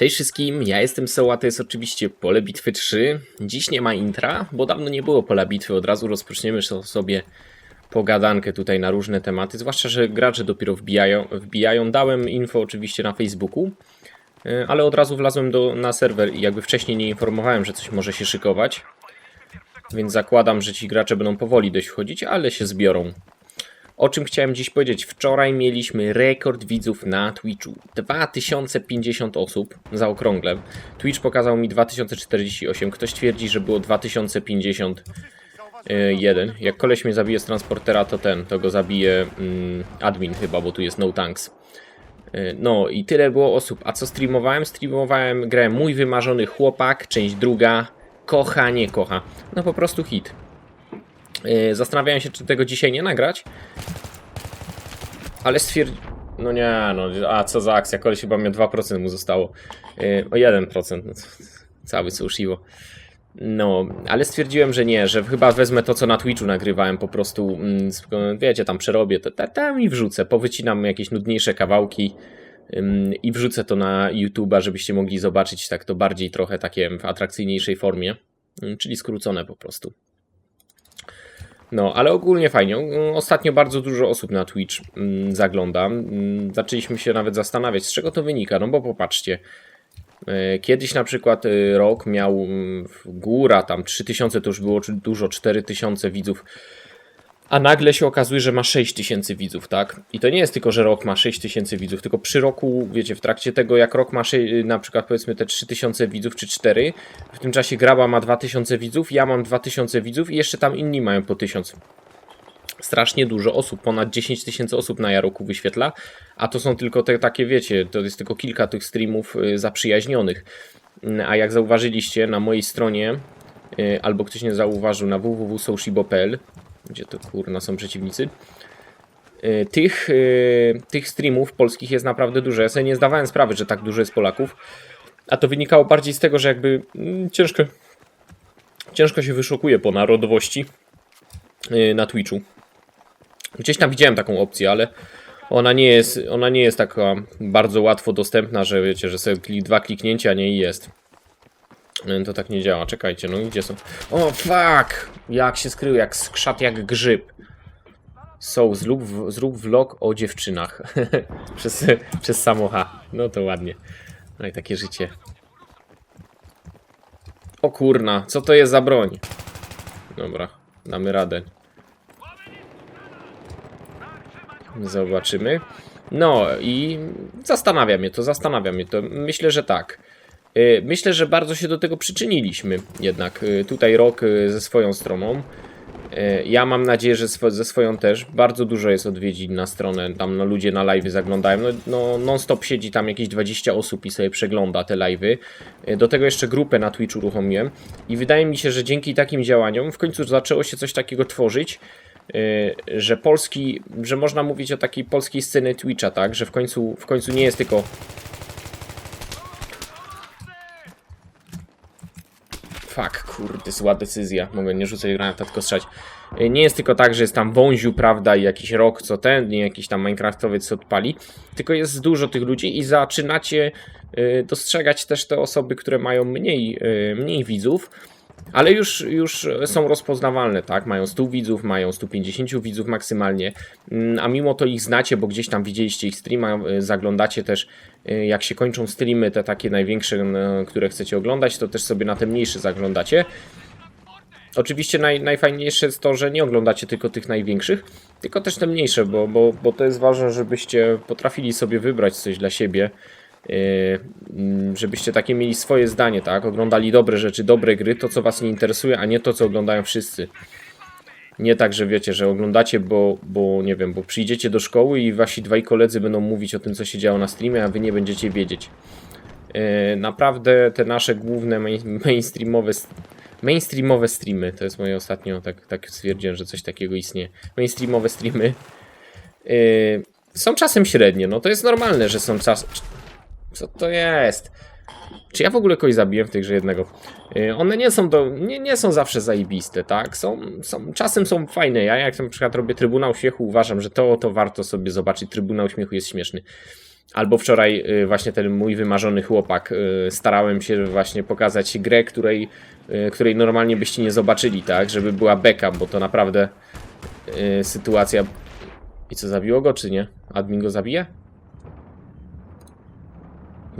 Cześć wszystkim, ja jestem Soła, to jest oczywiście Pole Bitwy 3. Dziś nie ma intra, bo dawno nie było Pola Bitwy, od razu rozpoczniemy sobie pogadankę tutaj na różne tematy, zwłaszcza, że gracze dopiero wbijają. wbijają. Dałem info oczywiście na Facebooku, y, ale od razu wlazłem do, na serwer i jakby wcześniej nie informowałem, że coś może się szykować. Więc zakładam, że ci gracze będą powoli dość wchodzić, ale się zbiorą. O czym chciałem dziś powiedzieć? Wczoraj mieliśmy rekord widzów na Twitchu. 2050 osób, zaokrągle. Twitch pokazał mi 2048. Ktoś twierdzi, że było 2051. Jak koleś mnie zabije z transportera, to ten, to go zabije mm, admin chyba, bo tu jest no tanks. Y, No i tyle było osób. A co streamowałem? Streamowałem grę Mój Wymarzony Chłopak, część druga. Kocha, nie kocha. No po prostu hit. Yy, Zastanawiałem się, czy tego dzisiaj nie nagrać. Ale stwierdziłem. No nie, no, a co za akcja? Koleś chyba miał 2% mu zostało. Yy, o 1%. No, cały uszyło. No, ale stwierdziłem, że nie, że chyba wezmę to, co na Twitchu nagrywałem, po prostu, mm, wiecie, tam przerobię, to ta- tam i wrzucę, powycinam jakieś nudniejsze kawałki ym, i wrzucę to na YouTube'a, żebyście mogli zobaczyć tak to bardziej trochę takie w atrakcyjniejszej formie, ym, czyli skrócone po prostu. No, ale ogólnie fajnie. Ostatnio bardzo dużo osób na Twitch mm, zagląda. Mm, Zaczęliśmy się nawet zastanawiać, z czego to wynika. No bo popatrzcie. e, Kiedyś na przykład e, rok miał mm, góra, tam 3000 to już było dużo, 4000 widzów. A nagle się okazuje, że ma 6000 widzów, tak? I to nie jest tylko, że rok ma 6000 widzów, tylko przy roku, wiecie, w trakcie tego, jak rok ma sze- na przykład powiedzmy te 3000 widzów czy 4, w tym czasie Graba ma 2000 widzów, ja mam 2000 widzów i jeszcze tam inni mają po 1000. Strasznie dużo osób, ponad 10 tysięcy osób na Jaroku wyświetla, a to są tylko te takie, wiecie, to jest tylko kilka tych streamów y, zaprzyjaźnionych. Mm, A jak zauważyliście na mojej stronie, y, albo ktoś nie zauważył, na www.soushibo.pl, gdzie to kurna są przeciwnicy, y, tych, y, tych streamów polskich jest naprawdę dużo. Ja sobie nie zdawałem sprawy, że tak dużo jest Polaków, a to wynikało bardziej z tego, że jakby mm, ciężko, ciężko się wyszukuje po narodowości y, na Twitchu. Gdzieś tam widziałem taką opcję, ale ona nie jest, ona nie jest taka bardzo łatwo dostępna, że wiecie, że sobie dwa kliknięcia, nie jest. Y, To tak nie działa. Czekajcie, no gdzie są? O, fuck! Jak się skrył, jak skrzat, jak grzyb. Są, zrób, zrób vlog o dziewczynach. przez, przez samocha. No to ładnie. No i takie życie. O kurna, co to jest za broń? Dobra, damy radę. Zobaczymy. No i zastanawia mnie to, zastanawia mnie to. Myślę, że tak. Y, Myślę, że bardzo się do tego przyczyniliśmy jednak. Y, Tutaj rok y, ze swoją stroną. Ja mam nadzieję, że swo- ze swoją też. Bardzo dużo jest odwiedzin na stronę. Tam no, ludzie na live zaglądają. No, no non-stop siedzi tam jakieś 20 osób i sobie przegląda te live'y. Do tego jeszcze grupę na Twitchu uruchomiłem. I wydaje mi się, że dzięki takim działaniom w końcu zaczęło się coś takiego tworzyć. Że polski, że można mówić o takiej polskiej sceny Twitcha, tak? Że w końcu, w końcu nie jest tylko Fuck, kurde, zła decyzja. Mogę nie rzucać granata, tylko strzelać. Y, Nie jest tylko tak, że jest tam wąziu, prawda, i jakiś rok, co ten, nie jakiś tam Minecraftowiec, co odpali. Tylko jest dużo tych ludzi i zaczynacie y, dostrzegać też te osoby, które mają mniej, y, mniej widzów. Ale już, już są rozpoznawalne, tak? Mają 100 widzów, mają 150 widzów maksymalnie, Mm, a mimo to ich znacie, bo gdzieś tam widzieliście ich streama, y, zaglądacie też, y, jak się kończą streamy, te takie największe, y, które chcecie oglądać, to też sobie na te mniejsze zaglądacie. Oczywiście naj, najfajniejsze jest to, że nie oglądacie tylko tych największych, tylko też te mniejsze, bo, bo, bo to jest ważne, żebyście potrafili sobie wybrać coś dla siebie, żebyście takie mieli swoje zdanie, tak? Oglądali dobre rzeczy, dobre gry, to co was nie interesuje, a nie to co oglądają wszyscy. Nie tak, że wiecie, że oglądacie, bo, bo nie wiem, bo przyjdziecie do szkoły i wasi dwaj koledzy będą mówić o tym, co się działo na streamie, a wy nie będziecie wiedzieć. Yy, naprawdę te nasze główne main, mainstreamowe mainstreamowe streamy, to jest moje ostatnio, tak, tak stwierdziłem, że coś takiego istnieje. Mainstreamowe streamy yy, są czasem średnie, no to jest normalne, że są czas... Co to jest? Czy ja w ogóle kogoś zabiłem w tej grze jednego? Yy, one nie są, do, nie, nie są zawsze zajebiste, tak? Są, są, czasem są fajne. Ja jak na przykład robię Trybunał Śmiechu, uważam, że to, to warto sobie zobaczyć. Trybunał Śmiechu jest śmieszny. Albo wczoraj y, właśnie ten mój wymarzony chłopak, y, starałem się właśnie pokazać grę, której, y, której normalnie byście nie zobaczyli, tak? Żeby była beka, bo to naprawdę y, sytuacja... I co, zabiło go czy nie? Admin go zabije?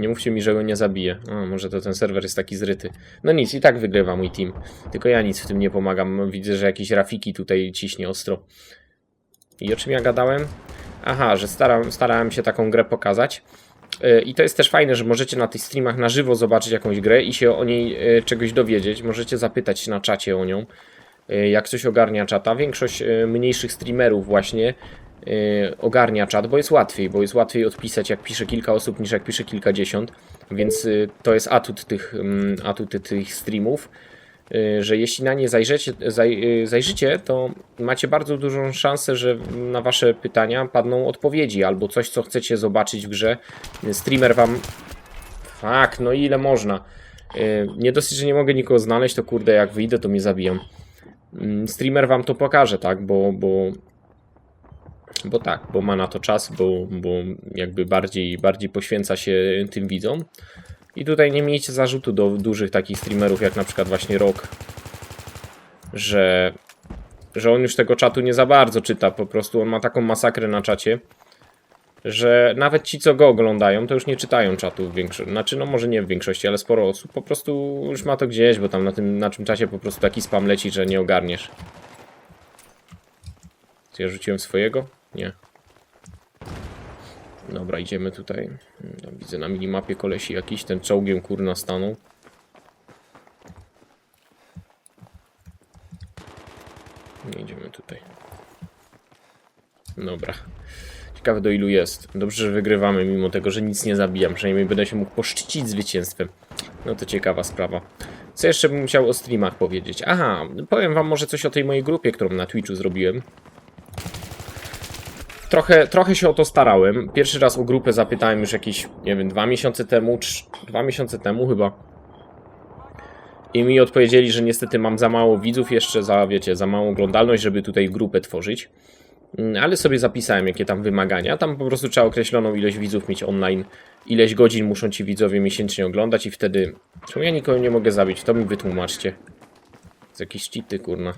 Nie mówcie mi, że go nie zabije. A, może to ten serwer jest taki zryty. No nic, i tak wygrywa mój team. Tylko ja nic w tym nie pomagam. Widzę, że jakieś Rafiki tutaj ciśnie ostro. I o czym ja gadałem? Aha, że staram, starałem się taką grę pokazać. Yy, I to jest też fajne, że możecie na tych streamach na żywo zobaczyć jakąś grę i się o niej yy, czegoś dowiedzieć. Możecie zapytać na czacie o nią, yy, jak coś ogarnia czata. Większość mniejszych streamerów właśnie ogarnia czat, bo jest łatwiej, bo jest łatwiej odpisać jak pisze kilka osób niż jak pisze kilkadziesiąt. Więc yy, to jest atut tych, mm, atut tych streamów y, że jeśli na nie zajrzecie, zaj, y, zajrzycie, to macie bardzo dużą szansę, że na wasze pytania padną odpowiedzi albo coś, co chcecie zobaczyć w grze. Streamer wam. Fak, no ile można. Y, Nie dosyć, że nie mogę nikogo znaleźć, to kurde, jak wyjdę, to mnie zabiją. Mm, Streamer wam to pokaże, tak? Bo, bo, bo tak, bo ma na to czas, bo, bo jakby bardziej, bardziej poświęca się tym widzom. I tutaj nie miejcie zarzutu do dużych takich streamerów, jak na przykład właśnie Rock, że, że on już tego czatu nie za bardzo czyta. Po prostu on ma taką masakrę na czacie, że nawet ci, co go oglądają, to już nie czytają czatu w większości. Znaczy, no może nie w większości, ale sporo osób po prostu już ma to gdzieś, bo tam na tym na czym czasie po prostu taki spam leci, że nie ogarniesz. Ja rzuciłem swojego? Nie. Dobra, idziemy tutaj. No, widzę na minimapie kolesi jakiś, ten czołgiem kurna stanął. Nie idziemy tutaj. Dobra. Ciekawe do ilu jest. Dobrze, że wygrywamy, mimo tego, że nic nie zabijam. Przynajmniej będę się mógł poszczycić zwycięstwem. No to ciekawa sprawa. Co jeszcze bym chciał o streamach powiedzieć? Aha, powiem wam może coś o tej mojej grupie, którą na Twitchu zrobiłem. Trochę, trochę się o to starałem. Pierwszy raz o grupę zapytałem już jakieś, nie wiem, dwa miesiące temu, trz- dwa miesiące temu chyba. I mi odpowiedzieli, że niestety mam za mało widzów jeszcze, za, wiecie, za małą oglądalność, żeby tutaj grupę tworzyć. Mm, Ale sobie zapisałem, jakie tam wymagania. Tam po prostu trzeba określoną ilość widzów mieć online. Ileś godzin muszą ci widzowie miesięcznie oglądać i wtedy... Czemu ja nikogo nie mogę zabić? To mi wytłumaczcie. Z jakieś cheaty, kurna.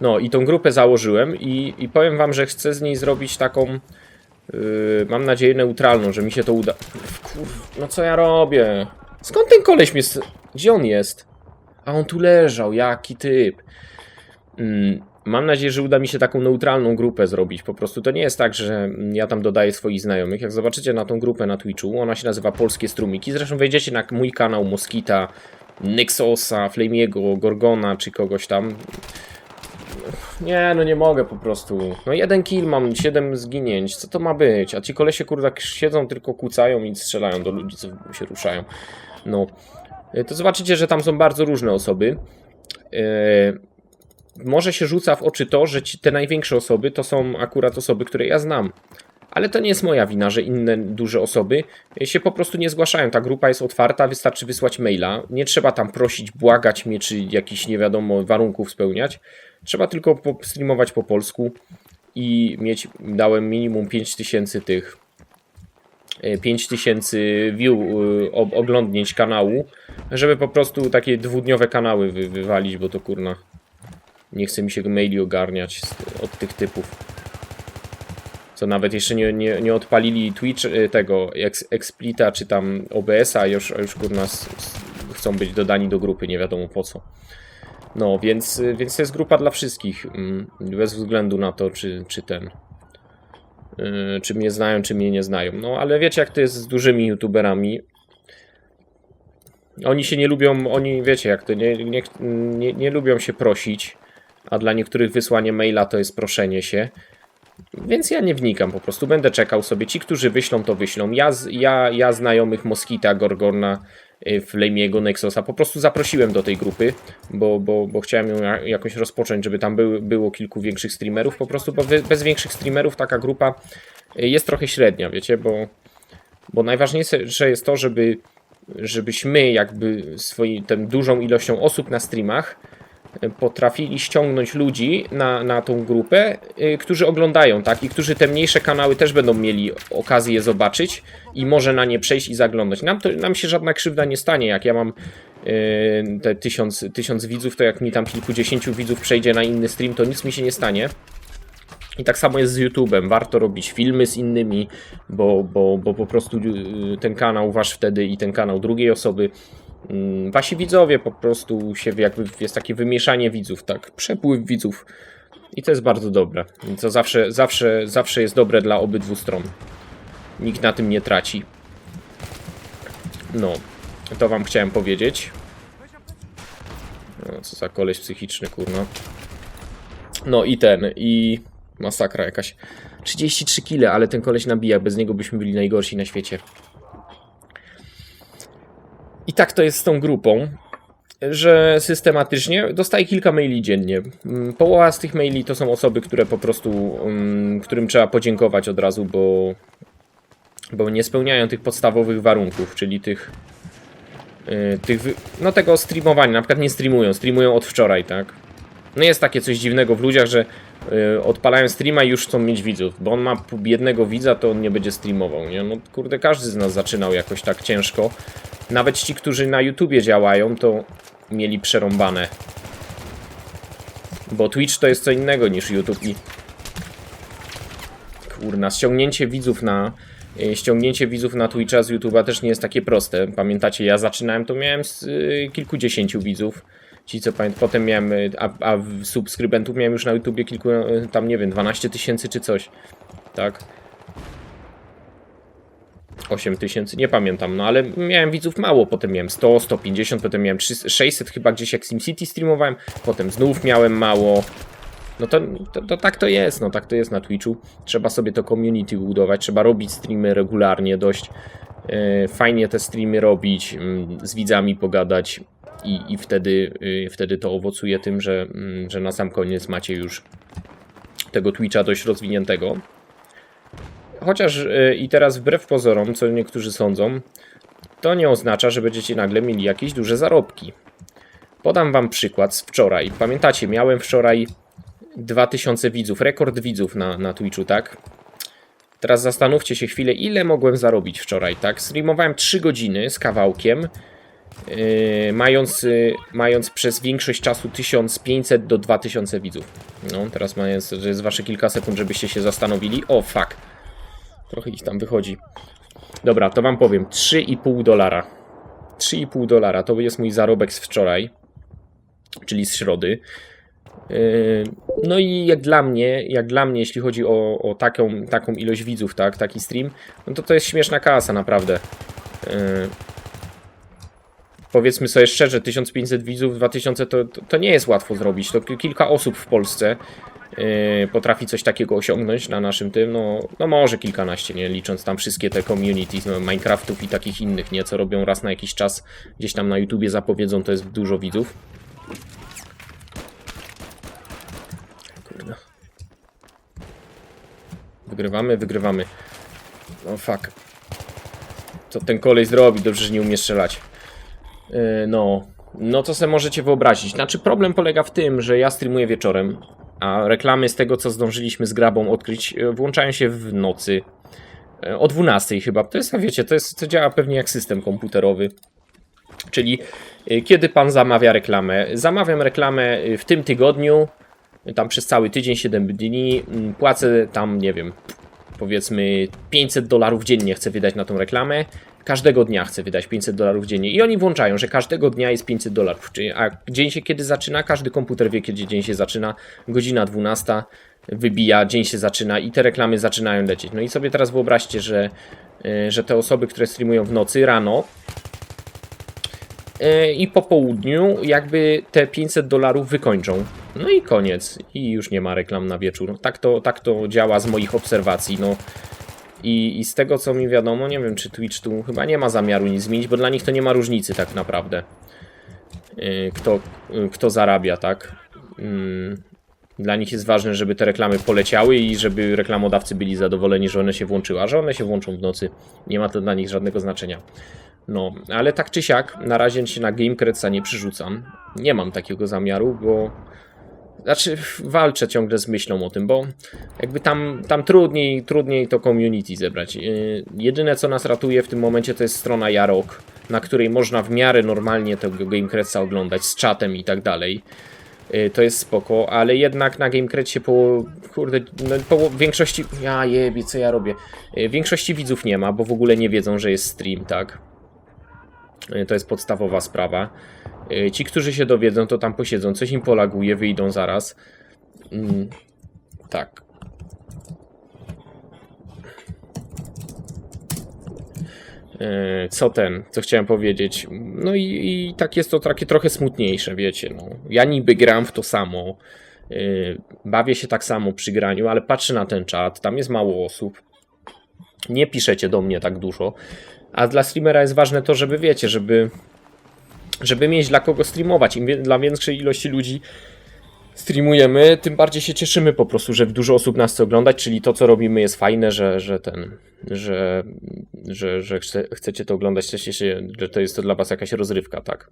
No i tą grupę założyłem i, i powiem wam, że chcę z niej zrobić taką, yy, mam nadzieję, neutralną, że mi się to uda. No co ja robię? Skąd ten koleś mnie... Gdzie on jest? A on tu leżał, jaki typ. Mm, mam nadzieję, że uda mi się taką neutralną grupę zrobić. Po prostu to nie jest tak, że ja tam dodaję swoich znajomych. Jak zobaczycie na tą grupę na Twitchu, ona się nazywa Polskie Strumiki. Zresztą wejdziecie na mój kanał Moskita, Nexosa, Flamiego, Gorgona czy kogoś tam. Nie, no nie mogę po prostu. No jeden kill mam, siedem zginięć. Co to ma być? A ci kolesie kurde siedzą, tylko kucają i strzelają do ludzi, co się ruszają. No. Y, To zobaczycie, że tam są bardzo różne osoby. Yy, może się rzuca w oczy to, że te największe osoby to są akurat osoby, które ja znam. Ale to nie jest moja wina, że inne duże osoby się po prostu nie zgłaszają. Ta grupa jest otwarta, wystarczy wysłać maila. Nie trzeba tam prosić, błagać mnie, czy jakichś nie wiadomo warunków spełniać. Trzeba tylko streamować po polsku i mieć, dałem minimum 5000 tych, e, 5000 view, y, ob- oglądnięć kanału, żeby po prostu takie dwudniowe kanały wy, wywalić, bo to kurna, nie chce mi się maili ogarniać od tych typów. Co nawet jeszcze nie, nie, nie odpalili Twitch y, tego Ex- Explita czy tam OBS-a, już, już kurna chcą być dodani do grupy, nie wiadomo po co. No, więc, więc to jest grupa dla wszystkich, mm, bez względu na to, czy, czy ten, y, czy mnie znają, czy mnie nie znają. No, ale wiecie, jak to jest z dużymi youtuberami. Oni się nie lubią, oni, wiecie, jak to, nie, nie, nie, nie lubią się prosić, a dla niektórych wysłanie maila to jest proszenie się. Więc ja nie wnikam po prostu, będę czekał sobie. Ci, którzy wyślą, to wyślą. Ja, ja, ja znajomych Moskita, Gorgona, y, Flamiego, Nexosa po prostu zaprosiłem do tej grupy, bo, bo, bo chciałem ją ja- jakoś rozpocząć, żeby tam był, było kilku większych streamerów. Po prostu, bo bez większych streamerów taka grupa y, jest trochę średnia, wiecie, bo, bo najważniejsze jest to, żeby żebyśmy jakby swoim, tą dużą ilością osób na streamach y, potrafili ściągnąć ludzi na, na tą grupę, y, którzy oglądają, tak? I którzy te mniejsze kanały też będą mieli okazję zobaczyć i może na nie przejść i zaglądać. Nam, to, nam się żadna krzywda nie stanie, jak ja mam y, te tysiąc, tysiąc widzów, to jak mi tam kilkudziesięciu widzów przejdzie na inny stream, to nic mi się nie stanie. I tak samo jest z YouTube'em. Warto robić filmy z innymi, bo, bo, bo po prostu y, ten kanał wasz wtedy i ten kanał drugiej osoby. Mm, Wasi widzowie po prostu się jakby jest takie wymieszanie widzów, tak? Przepływ widzów. I to jest bardzo dobre. To zawsze, zawsze, zawsze jest dobre dla obydwu stron. Nikt na tym nie traci. No, to wam chciałem powiedzieć. No, co za koleś psychiczny, kurno. No i ten, i masakra jakaś. 33 kile, ale ten koleś nabija, bez niego byśmy byli najgorsi na świecie. I tak to jest z tą grupą, że systematycznie dostaję kilka maili dziennie. Mm, Połowa z tych maili to są osoby, które po prostu, mm, którym trzeba podziękować od razu, bo, bo nie spełniają tych podstawowych warunków, czyli tych, y, tych, no tego streamowania, na przykład nie streamują, streamują od wczoraj, tak? No jest takie coś dziwnego w ludziach, że odpalają streama i już chcą mieć widzów, bo on ma jednego widza, to on nie będzie streamował, nie? No kurde, każdy z nas zaczynał jakoś tak ciężko. Nawet ci, którzy na YouTubie działają, to mieli przerąbane. Bo Twitch to jest co innego niż YouTube i... Kurna, ściągnięcie widzów na... y, Ściągnięcie widzów na Twitcha z YouTube'a też nie jest takie proste. Pamiętacie, ja zaczynałem, to miałem z y, kilkudziesięciu widzów. Ci co pamiętam, potem miałem, y, a, a subskrybentów miałem już na YouTubie kilku, y, tam nie wiem, 12 tysięcy czy coś. Tak. 8 tysięcy, nie pamiętam, no ale miałem widzów mało, potem miałem 100, 150, potem miałem 300, 600 chyba gdzieś jak SimCity streamowałem, potem znów miałem mało. No to, to, to tak to jest, no tak to jest na Twitchu. Trzeba sobie to community budować, trzeba robić streamy regularnie dość. Yy, fajnie te streamy robić, mm, z widzami pogadać i, i wtedy, yy, wtedy to owocuje tym, że, mm, że na sam koniec macie już tego Twitcha dość rozwiniętego. Chociaż y, i teraz wbrew pozorom, co niektórzy sądzą, to nie oznacza, że będziecie nagle mieli jakieś duże zarobki. Podam wam przykład z wczoraj. Pamiętacie, miałem wczoraj 2000 widzów, rekord widzów na, na Twitchu, tak? Teraz zastanówcie się chwilę, ile mogłem zarobić wczoraj, tak? Streamowałem 3 godziny z kawałkiem, yy, mając, yy, mając przez większość czasu 1500 do 2000 widzów. No, teraz że jest wasze kilka sekund, żebyście się zastanowili. O, fuck. Trochę ich tam wychodzi. Dobra, to wam powiem. 3,5 dolara. 3,5 dolara to jest mój zarobek z wczoraj, czyli z środy. Yy, No i jak dla mnie, jak dla mnie, jeśli chodzi o, o taką, taką ilość widzów, tak, taki stream, no to to jest śmieszna kasa, naprawdę. Yy, Powiedzmy sobie szczerze, 1500 widzów, 2000 to, to, to nie jest łatwo zrobić. To ki- kilka osób w Polsce yy, potrafi coś takiego osiągnąć na naszym tym, no, no może kilkanaście, nie licząc tam wszystkie te communities no, Minecraftów i takich innych, nie, co robią raz na jakiś czas, gdzieś tam na YouTubie zapowiedzą, to jest dużo widzów. Wygrywamy, wygrywamy. No fuck. Co ten kolej zrobi? Dobrze, że nie umie strzelać. Yy, no, no to sobie możecie wyobrazić. Znaczy problem polega w tym, że ja streamuję wieczorem, a reklamy z tego co zdążyliśmy z grabą odkryć yy, włączają się w nocy. Yy, O 12 chyba. To jest, wiecie, to, jest, to działa pewnie jak system komputerowy. Czyli yy, kiedy pan zamawia reklamę? Zamawiam reklamę w tym tygodniu, tam przez cały tydzień, 7 dni, yy, płacę tam, nie wiem, powiedzmy 500 dolarów dziennie chcę wydać na tą reklamę. Każdego dnia chcę wydać 500 dolarów dziennie. I oni włączają, że każdego dnia jest 500 dolarów. A dzień się kiedy zaczyna? Każdy komputer wie, kiedy dzień się zaczyna. Godzina 12 wybija, dzień się zaczyna i te reklamy zaczynają lecieć. No i sobie teraz wyobraźcie, że, y, że te osoby, które streamują w nocy, rano, i po południu jakby te 500 dolarów wykończą. No i koniec. I już nie ma reklam na wieczór. Tak to, tak to działa z moich obserwacji. No. I, I z tego co mi wiadomo, nie wiem czy Twitch tu chyba nie ma zamiaru nic zmienić, bo dla nich to nie ma różnicy tak naprawdę. Yy, Kto, yy, kto zarabia, tak? Yy, Dla nich jest ważne, żeby te reklamy poleciały i żeby reklamodawcy byli zadowoleni, że one się włączyły. A że one się włączą w nocy, nie ma to dla nich żadnego znaczenia. No, ale tak czy siak, na razie się na GameCredsa nie przyrzucam. Nie mam takiego zamiaru, bo... Znaczy, walczę ciągle z myślą o tym, bo jakby tam, tam trudniej, trudniej to community zebrać. Yy, jedyne, co nas ratuje w tym momencie, to jest strona Jarok, na której można w miarę normalnie tego GameCredsa oglądać, z czatem i tak dalej. Yy, To jest spoko, ale jednak na GameCredsie po, kurde, no, po większości, ja jebie, co ja robię, Yy, większości widzów nie ma, bo w ogóle nie wiedzą, że jest stream, tak? Yy, To jest podstawowa sprawa. Yy, Ci, którzy się dowiedzą, to tam posiedzą, coś im polaguje, wyjdą zaraz. Mm, tak. Yy, Co ten, co chciałem powiedzieć. No i, i tak jest to takie trochę smutniejsze, wiecie. No. Ja niby gram w to samo. Bawię się tak samo przy graniu, ale patrzę na ten czat, tam jest mało osób. Nie piszecie do mnie tak dużo. A dla streamera jest ważne to, żeby wiecie, żeby, żeby mieć dla kogo streamować. Im wie- dla większej ilości ludzi streamujemy, tym bardziej się cieszymy po prostu, że dużo osób nas chce oglądać, czyli to, co robimy jest fajne, że, że ten, że, że, że chce, chcecie to oglądać, chcecie się, że to jest to dla was jakaś rozrywka, tak.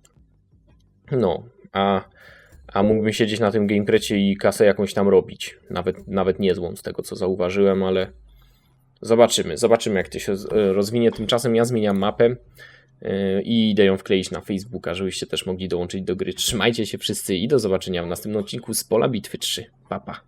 No, a, a mógłbym siedzieć na tym gameprecie i kasę jakąś tam robić. Nawet, nawet niezłą z tego, co zauważyłem, ale zobaczymy, zobaczymy jak to się z- rozwinie. Tymczasem ja zmieniam mapę yy, i idę ją wkleić na Facebooka, żebyście też mogli dołączyć do gry. Trzymajcie się wszyscy i do zobaczenia w następnym odcinku z Pola Bitwy 3. Pa, pa.